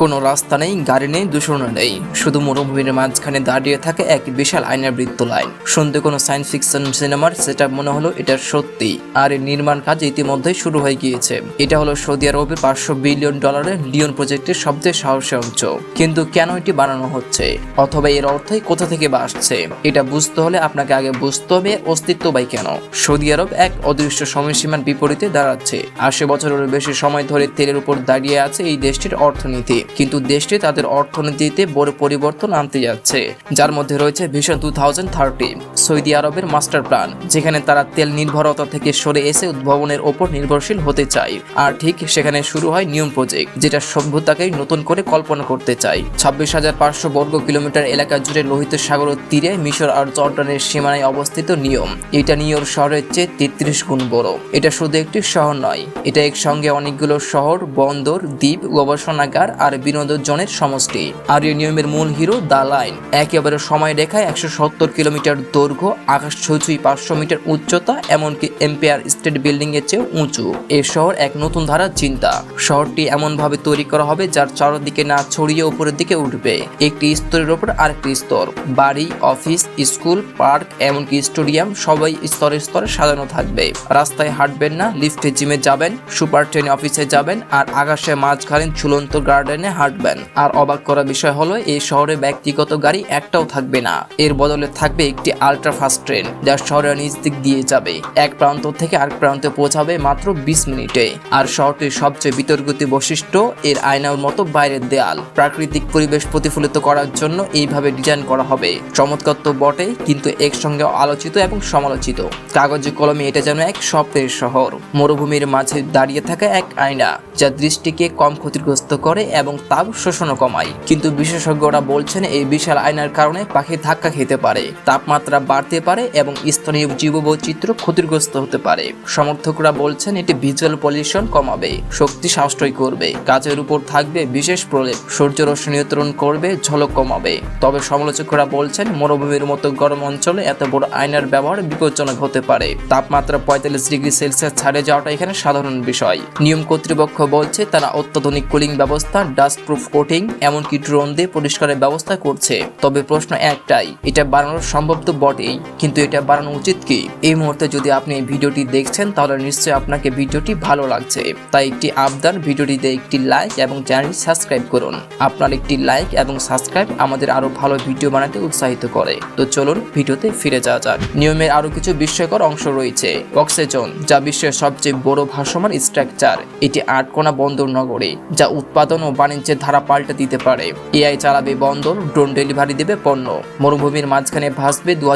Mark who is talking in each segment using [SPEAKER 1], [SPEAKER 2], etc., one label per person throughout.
[SPEAKER 1] কোনো রাস্তা নেই, গাড়ি নেই দূষণ নেই। শুধু মরুভূমির মাঝখানে দাঁড়িয়ে থাকে এক বিশাল আয়নার বৃত্ত লাইন। শুনতে কোনো সায়েন্স ফিকশন সিনেমার সেটা মনে হলো এটা সত্যি। আর এর নির্মাণ কাজ ইতিমধ্যেই শুরু হয়ে গিয়েছে। এটা হলো সৌদি আরবের পাঁচশো বিলিয়ন ডলারের লিওন প্রজেক্টের সবচেয়ে সাহসী অংশ। কিন্তু কেন এটি বানানো হচ্ছে? অথবা এর অর্থই কোথা থেকে বা আসছে? এটা বুঝতে হলে আপনাকে আগে বুঝতে হবে অস্তিত্ব বাই কেন। সৌদি আরব এক অদৃশ্য সময়সীমার বিপরীতে দাঁড়াচ্ছে। আশি বছরের বেশি সময় ধরে তেলের উপর দাঁড়িয়ে আছে এই দেশটির অর্থনীতি। কিন্তু দেশটি তাদের অর্থনীতিতে বড় পরিবর্তন আনতে যাচ্ছে। যার মধ্যে রয়েছে vision two thousand thirty Saudi আরবের মাস্টার প্ল্যান, যেখানে তারা তেল নির্ভরতা থেকে সরে এসে উদ্ভাবনের ওপর নির্ভরশীল হতে চায়। আর ঠিক সেখানে শুরু হয় নিয়ম প্রজেক্ট যেটা সভ্যতাকে নতুন করে কল্পনা করতে চায়। ছাব্বিশ হাজার পাঁচশো বর্গ কিলোমিটার এলাকা জুড়ে লোহিত সাগরের তীরে মিশর আর জর্ডানের সীমানায় অবস্থিত নিয়ম। এটা নিয়র শহরের চেয়ে তেত্রিশ গুণ বড়। এটা শুধু একটি শহর নয়, এটা একসঙ্গে অনেকগুলো শহর, বন্দর, দ্বীপ, গবেষণাগার আর বিনোদনের সমষ্টি। আর এই নিয়মের মূল হিরো দা লাইন। একেবারে সময় রেখায় একশো সত্তর কিলোমিটার দৈর্ঘ্য, আকাশ ছুঁই পাঁচশো মিটার উচ্চতা, এমনকি এম্পায়ার স্টেট বিল্ডিং এর চেয়ে উঁচু। এই শহর এক নতুন ধারার চিন্তা। শহরটি এমনভাবে তৈরি করা হবে যার চারদিকে না ছড়িয়ে উপরের দিকে উঠবে। একটি স্তরের ওপর আরেকটি স্তর। বাড়ি, অফিস, স্কুল, পার্ক, এমনকি স্টেডিয়াম সবাই স্তরে স্তরে সাজানো থাকবে। রাস্তায় হাঁটবেন না, লিফটে জিমে যাবেন, সুপার ট্রেন অফিসে যাবেন, আর আকাশে মাঝখানে ঝুলন্ত গার্ডেনে হাঁটবেন। আর অবাক করা বিষয় হলো, এই শহরে ব্যক্তিগত গাড়ি একটাও থাকবে না। এর বদলে থাকবে একটি আলট্রা ফাস্ট ট্রেন যা শহরের নিচ দিক দিয়ে যাবে। এক প্রান্ত থেকে আরেক প্রান্তে পৌঁছাবে মাত্র বিশ মিনিটে। আর শহরটির সবচেয়ে বিতর্কিত বৈশিষ্ট্য, এর আয়নার মতো বাইরের দেয়াল। প্রাকৃতিক পরিবেশ প্রতিফলিত করার জন্য এইভাবে ডিজাইন করা হবে। চমৎকার তো বটে, কিন্তু একসঙ্গে আলোচিত এবং সমালোচিত। কাগজে কলমে এটা যেন এক স্বপ্নের শহর। মরুভূমির মাঝে দাঁড়িয়ে থাকা এক আয়না, যা দৃষ্টিকে কম ক্ষতিগ্রস্ত করে এবং তাপ শোষণও কমায়। কিন্তু বিশেষজ্ঞরা বলছেন এই বিশাল আয়নার কারণে পাখি ধাক্কা খেতে পারে, তাপমাত্রা বাড়তে পারে এবং স্থানীয় জীববৈচিত্র্য ক্ষতিগ্রস্ত হতে পারে। সমর্থকরা বলছেন এটি ভিজুয়াল পলিউশন কমাবে, শক্তি সাশ্রয় করবে কাজের উপর থাকবে বিশেষ প্রলেপ, সূর্য রশ্মি নিয়ন্ত্রণ করবে, ঝলক কমাবে। তবে সমালোচকরা বলছেন মরুভূমির মতো গরম অঞ্চলে এত বড় আয়নার ব্যবহার বিপজ্জনক হতে পারে। তাপমাত্রা পঁয়তাল্লিশ ডিগ্রি সেলসিয়াস ছাড়ে যাওয়াটা এখানে সাধারণ বিষয়। নিয়ম কর্তৃপক্ষ বলছে তারা অত্যাধুনিক কুলিং ব্যবস্থা ডাস্ট প্রুফ কোটিং, এমনকি ড্রোন দিয়ে পরিষ্কারের ব্যবস্থা করছে। তবে প্রশ্ন একটাই, এটা বানানো সম্ভব তো বটেই, কিন্তু এটা বানানো উচিত কি? এই মুহূর্তে যদি আপনি এই ভিডিওটি দেখছেন, তাহলে নিশ্চয়ই আপনাকে ভিডিওটি ভালো লাগছে। তাই একটি আবদার, ভিডিওটিতে একটি লাইক এবং চ্যানেল সাবস্ক্রাইব করুন। আপনার একটি লাইক এবং সাবস্ক্রাইব আমাদের আরও ভালো ভিডিও বানাতে উৎসাহিত করে। তো চলুন ভিডিওতে ফিরে যাওয়া যাক। নিয়মের আরও কিছু বিস্ময়কর অংশ রয়েছে। অক্সিজেন, যা বিশ্বের সবচেয়ে বড় ভাসমান স্ট্রাকচার এটি আটকোনা বন্দর নগরে, যা উৎপাদন ও বাণিজ্যের ধারা পাল্টে দিতে পারে। এআই চালাবে বন্দর, ড্রোন ডেলিভারি দেবে পণ্য। মরুভূমির মাঝখানে ভাসবে দু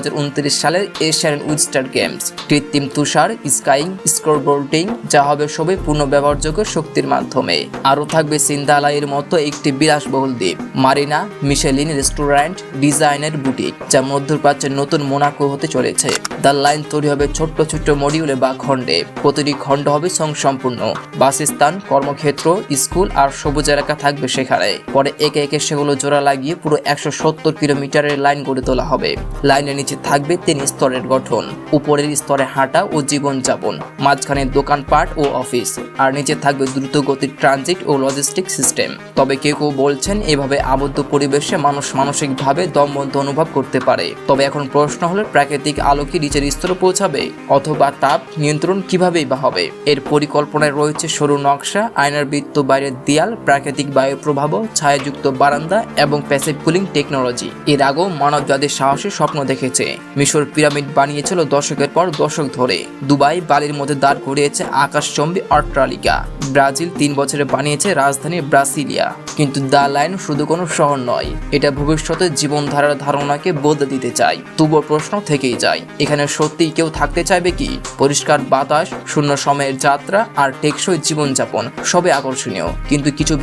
[SPEAKER 1] সালের এশিয়ান উইস্টার গেমস। কৃত্রিম তুষার, স্কাইং স্কোরবোর্ডিং যা হবে সবই পূর্ণ ব্যবহারযোগ্য শক্তির মাধ্যমে। আরও থাকবে সিন্দালাইয়ের মতো একটি বিলাসবহুল দ্বীপ, মারিনা মিশেলিন রেস্টুরেন্ট ডিজাইনের বুটিক, যা মধ্যপ্রাচ্যের নতুন মোনাকো হতে চলেছে। দ্য লাইন তৈরি হবে ছোট্ট ছোট্ট মডিউলে বা খণ্ডে। প্রতিটি খণ্ড হবে সম্পূর্ণ বাসস্থান, কর্মক্ষেত্র, স্কুল আর সবুজ এলাকা থাকবে সেখানে। পরে একে একে সেগুলো জোড়া লাগিয়ে পুরো একশো সত্তর কিলোমিটারের লাইন গড়ে তোলা হবে। লাইনের নিচে থাকবে তিন স্তরের গঠন। উপরের স্তরে হাঁটা ও জীবনযাপন, মাঝখানে দোকানপাট ও অফিস, আর নিচে থাকবে দ্রুত গতির ট্রানজিট ও লজিস্টিক সিস্টেম। তবে কেউ কেউ বলছেন, এভাবে আবদ্ধ পরিবেশে মানুষ মানসিকভাবে দমবন্ধ অনুভব করতে পারে। তবে এখন প্রশ্ন হলো, প্রাকৃতিক আলো কি নিচের স্তরে পৌঁছাবে? অথবা তাপ নিয়ন্ত্রণ কিভাবেই বা হবে? এর পরিকল্পনায় রয়েছে সরু নকশা, আয়নার বৃত্ত বাইরের দেয়াল, প্রাকৃতিক বায়ু প্রভাব ছায়াযুক্ত বারান্দা এবং প্যাসিভ কুলিং টেকনোলজি। এর আগেও মানব জাতির সাহসী স্বপ্ন দেখেছে। মিশর পিরামিড বানিয়েছিল দশকের পর দশক ধরে। দুবাই বালির মধ্যে দাঁড় করিয়েছে আকাশচম্বী অট্টালিকা। ব্রাজিল তিন বছরে বানিয়েছে রাজধানী ব্রাসিলিয়া। কিন্তু দা লাইন শুধু কোনো শহর নয়, এটা ভবিষ্যতের জীবনধারার ধারণাকে বদলে দিতে চায়। তবুও প্রশ্ন থেকেই যায়, এখানে সত্যিই কেউ থাকতে চাইবে কি? পরিষ্কার বাতাস, শূন্য সময়ের যাত্রা আর টেকসই জীবনযাপন সবে আকর্ষণীয়। কিন্তু কিছু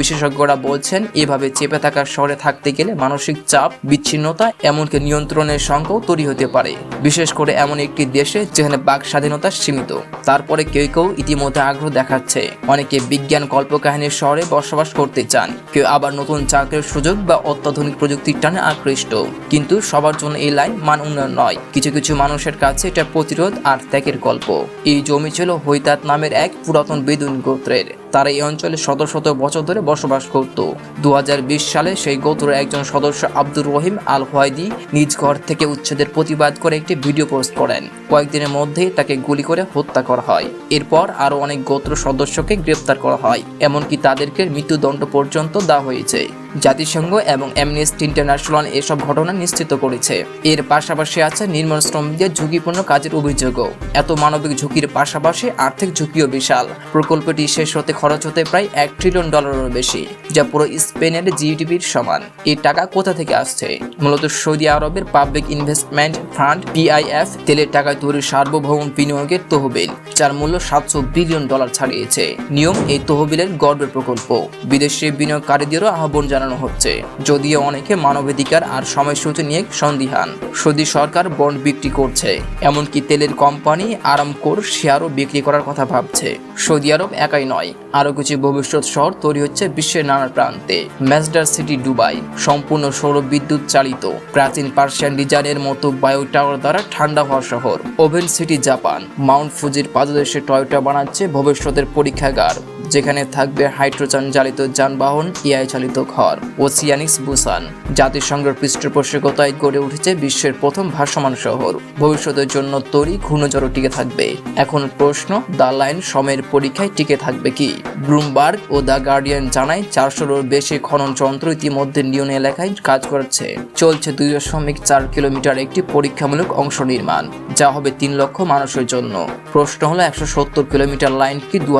[SPEAKER 1] বিশেষজ্ঞরা বলছেন, এভাবে চেপে থাকা শহরে থাকতে গেলে মানসিক চাপ, বিচ্ছিন্নতা, এমনকি নিয়ন্ত্রণের সংখ্যাও তৈরি হতে পারে। বিশেষ করে এমন একটি দেশে যেখানে বাক স্বাধীনতা সীমিত। তারপরে কেউ কেউ ইতিমধ্যে আগ্রহ দেখাচ্ছে। অনেকে বিজ্ঞান কল্পকাহিনীর শহরে বসবাস করতে চান। কেউ আবার নতুন চাকরির সুযোগ বা অত্যাধুনিক প্রযুক্তির টানে আকৃষ্ট। কিন্তু সবার জন্য এই লাইন মান উন্নয়ন নয়। কিছু কিছু মানুষের কাছে এটা প্রতিরোধ আর ত্যাগের গল্প। এই জমি ছিল হৈতাত নামের এক পুরাতন বেদুন গোত্রের। তারা এই অঞ্চলে শত শত বছর ধরে বসবাস করত। দু হাজার বিশ সালে সেই গোত্রের একজন সদস্য আব্দুর রহিম আল হোয়াইদি নিজ ঘর থেকে উচ্ছেদের প্রতিবাদ করে একটি ভিডিও পোস্ট করেন। কয়েকদিনের মধ্যেই তাকে গুলি করে হত্যা করা হয়। এরপর আরও অনেক গোত্র সদস্যকে গ্রেপ্তার করা হয়। এমনকি তাদেরকে মৃত্যুদণ্ড পর্যন্ত দেওয়া হয়েছে। জাতিসংঘ এবং অ্যামনেস্টি ইন্টারন্যাশনাল এসব ঘটনা নিশ্চিত করেছে। এর পাশাপাশি আছে নির্মাণ শ্রমিকদের ঝুঁকিপূর্ণ কাজের অভিযোগও। এত মানবিক ঝুঁকির পাশাপাশি আর্থিক ঝুঁকিও বিশাল। প্রকল্পটি শেষ হতে খরচ হতে প্রায় এক ট্রিলিয়ন ডলারেরও বেশি, যা পুরো স্পেনের জিডিপির সমান। এই টাকা কোথা থেকে আসছে? মূলত সৌদি আরবের পাবলিক ইনভেস্টমেন্ট ফান্ড, পিআইএফ, তেলের টাকায় তৈরি সার্বভৌম বিনিয়োগের তহবিল। যার মূল্য সাতশো বিলিয়ন ডলার ছাড়িয়েছে। নিয়ম এই তহবিলের গর্বের প্রকল্প। বিদেশি বিনিয়োগকারীদেরও আহ্বান জানানো হচ্ছে। যদিও অনেকে মানবাধিকার আর সময়সূচি নিয়ে সন্দিহান। সৌদি সরকার বন্ড বিক্রি করছে। এমনকি তেলের কোম্পানি আরামকোর শেয়ারও বিক্রি করার কথা ভাবছে। সৌদি আরব একাই নয়, আরও কিছু ভবিষ্যৎ শহর তৈরি হচ্ছে বিশ্বের নানা প্রান্তে। ম্যাসডার সিটি দুবাই, সম্পূর্ণ সৌর বিদ্যুৎ চালিত, প্রাচীন পার্সিয়ান ডিজাইনের মতো বায়ু টাওয়ার দ্বারা ঠান্ডা হওয়া শহর। ওভেন সিটি জাপান, মাউন্ট ফুজির পাদদেশে টয়টা বানাচ্ছে ভবিষ্যতের পরীক্ষাগার। যেখানে থাকবে হাইড্রোজেন চালিত যানবাহন এআই চালিত ঘর ওসিয়ানিক্স বুসান। জাতিসংঘের পৃষ্ঠপোষকতায় গড়ে উঠেছে বিশ্বের প্রথম ভাসমান শহর। ভবিষ্যতের জন্য তৈরি ঘূর্ণঝড়ও টিকে থাকবে। এখন প্রশ্ন, দ্য লাইন সময়ের পরীক্ষায় টিকে থাকবে কি? ব্লুমবার্গ ও দ্য গার্ডিয়ান জানায় চারশোরও বেশি খনন যন্ত্র ইতিমধ্যে নিয়ন এলাকায় কাজ করছে। চলছে দুই দশমিক চার কিলোমিটার একটি পরীক্ষামূলক অংশ নির্মাণ, যা হবে তিন লক্ষ মানুষের জন্য। প্রশ্ন হলো, একশো সত্তর কিলোমিটার লাইন কি দু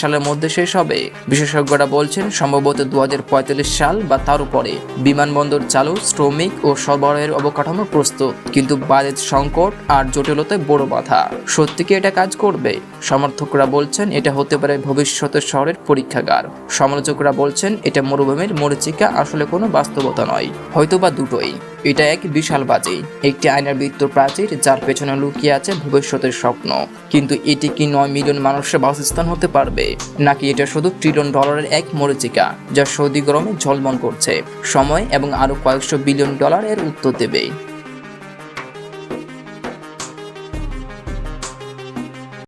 [SPEAKER 1] সালের মধ্যে শেষ হবে। বিশেষজ্ঞরা বলছেন, সম্ভবত দুহাজার পঁয়তাল্লিশ সাল বা তার উপরে। বিমানবন্দর চালু, শ্রমিক ও সরবরাহের অবকাঠামো প্রস্তুত, কিন্তু বাজেট সংকট আর জটিলতায় বড় বাধা। সত্যি কি এটা কাজ করবে? সমর্থকরা বলছেন, এটা হতে পারে ভবিষ্যতের শহরের পরীক্ষাগার। সমালোচকরা বলছেন, এটা মরুভূমির মরিচিকা আসলে কোনো বাস্তবতা নয়, হয়তোবা দুটোই। এটা এক বিশাল বাজি। একটি আয়নার বৃত্ত প্রাচীর, যার পেছনে লুকিয়ে আছে ভবিষ্যতের স্বপ্ন। কিন্তু এটি কি নয় মিলিয়ন মানুষের বাসস্থান হতে পারবে? নাকি এটা শুধু ট্রিলিয়ন ডলারের এক মরিচিকা, যা সৌদি গরমে ঝলমল করছে? সময় এবং আরও কয়েকশো বিলিয়ন ডলারের উত্তর দেবে।